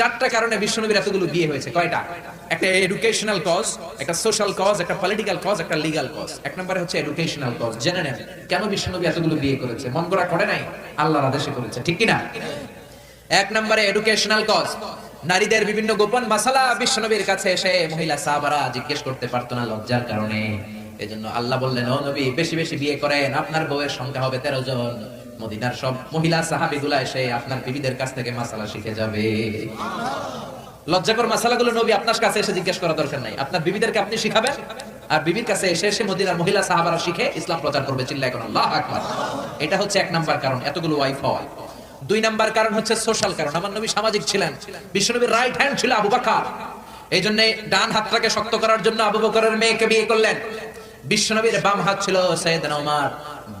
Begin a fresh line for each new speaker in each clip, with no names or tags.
চারটা কারণে বিশ্বনবীর এতগুলো বিয়ে হয়েছে। কয়টা? একটা এডুকেশনাল কজ একটা সোশ্যাল কজ একটা পলিটিক্যাল কজ একটা লিগাল কজ এক নম্বরে হচ্ছে এডুকেশনাল কজ জেনে নেন, কেন বিশ্বনবী এতগুলো বিয়ে করেছে? মন করা করে নাই? আল্লাহর আদেশে করেছে, ঠিক কি না এক নম্বরে এডুকেশনাল কজ নারীদের বিভিন্ন গোপন মাসালা বিশ্বনবীর কাছে এসে মহিলা সাহাবারা জিজ্ঞেস করতে পারতো না লজ্জার কারণে। এজন্য আল্লাহ বললেন, ও নবী, বেশি বেশি বিয়ে করেন, আপনার বউয়ের সংখ্যা হবে তেরো জন। মদিনার সব মহিলা সাহাবিগুলা এসে আপনার বিবিদের কাছ থেকে মাসালা শিখে যাবে। লজ্জাকর মাসালাগুলো নবী আপনার কাছে এসে জিজ্ঞেস করা দরকার নাই। আপনার বিবিদেরকে আপনি শিখাবেন, আর বিবির কাছে এসে এসে মদিনার মহিলা সাহাবারা শিখে ইসলাম প্রচার করবে। চিল্লায় কোন আল্লাহ আকবার। এটা হচ্ছে এক নাম্বার কারণ, এতগুলো ওয়াইফ হওয়া দুই নাম্বার কারণ হচ্ছে সোশ্যাল কারণ। আমার নবী সামাজিক ছিলেন, বিশ্বনবীর রাইট হ্যান্ড ছিল আবু বকর। এই জন্য ডান হাতটাকে শক্ত করার জন্য আবু বকরের মেয়েকে বিয়ে করলেন। বিশ্বনবীর বাম হাত ছিল সৈয়দনা ওমর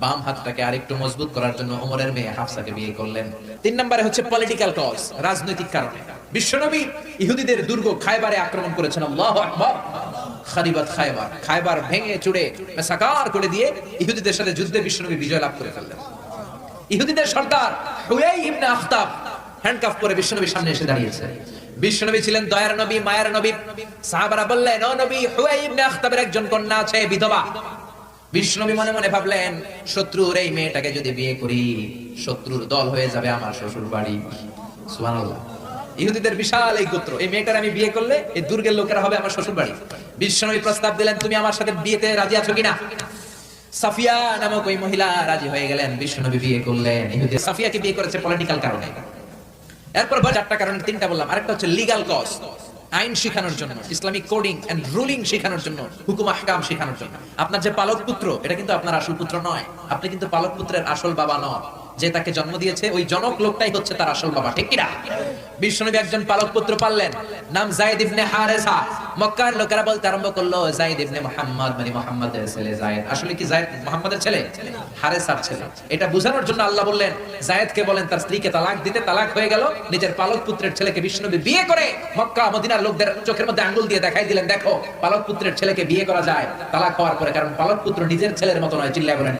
বাম হাতটাকে আরেকটু মজবুত করার জন্য ওমরের মেয়ে হাফসাকে বিয়ে করলেন। তিন নম্বরে হচ্ছে পলিটিক্যাল কজ রাজনৈতিক কারণে। বিশ্বনবী ইহুদিদের দুর্গ খায়বারে আক্রমণ করেছেন, আল্লাহু আকবার। খারিবাত খায়বার খায়বার ভেঙে চুড়ে সাকার করে দিয়ে ইহুদিদের সাথে যুদ্ধে বিশ্বনবী বিজয় লাভ করে ফেললেন। ইহুদিদের সর্দার হুয়াই ইবনে আখতাব হ্যান্ডকাফ করে বিশ্বনবীর সামনে এসে দাঁড়িয়েছে। বিশ্বনবী ছিলেন দয়ার নবী, মায়ের নবী। সাহাবারা বললেন, ও নবী, হুয়াই ইবনে আখতাবের একজন কন্যা আছে, বিধবা। বিশ্বনবী মনে মনে ভাবলেন, শত্রুর এই মেয়েটাকে যদি বিয়ে করি, শত্রুর দল হয়ে যাবে আমার শ্বশুর বাড়ি। ইহুদিদের বিশাল এই গোত্র। এই মেয়েটার আমি বিয়ে করলে এই দুর্গের লোকেরা হবে আমার শ্বশুর বাড়ি। বিশ্বনবী প্রস্তাব দিলেন, তুমি আমার সাথে বিয়েতে রাজি আছো কিনা? সাফিয়া নামক ওই মহিলা রাজি হয়ে গেলেন বিশ্বনবী বিয়ে করলেন। ইহুদি সাফিয়াকে বিয়ে করেছে পলিটিক্যাল কারণে? এরপর চারটা কারণে তিনটা বললাম। আরেকটা হচ্ছে লিগাল কজ আইন শেখানোর জন্য, ইসলামিক কোডিং এন্ড রুলিং শেখানোর জন্য, হুকুম আহকাম শেখানোর জন্য। আপনার যে পালক পুত্র, এটা কিন্তু আপনার আসল পুত্র নয়। আপনি কিন্তু পালক পুত্রের আসল বাবা নন। যে তাকে জন্ম দিয়েছে, ওই জনক লোকটাই হচ্ছে তার আসল বাবা, ঠিক কিনা? বিশ্বনবী একজন পালক পুত্র পাললেন, নাম জায়েদ ইবনে হারেসা। মক্কার লোকেরা বলতে আরম্ভ করল জায়েদ ইবনে মুহাম্মদ মানে মুহাম্মাদের ছেলে জায়েদ আসলে কি জায়েদ মুহাম্মাদের ছেলে? হারেসার ছেলে। এটা বোঝানোর জন্য আল্লাহ বললেন জায়েদকে বলেন তার স্ত্রীকে তালাক দিতে তালাক হয়ে গেল, নিজের পালক পুত্রের ছেলেকে বিশ্বনবী বিয়ে করে মক্কা মদিনার লোকদের চোখের মধ্যে আঙ্গুল দিয়ে দেখাই দিলেন, দেখো, পালক পুত্রের ছেলেকে বিয়ে করা যায়, তালাক হওয়ার পরে, কারণ পালক পুত্র নিজের ছেলের মতো নয়, চিল্লায় বলেন।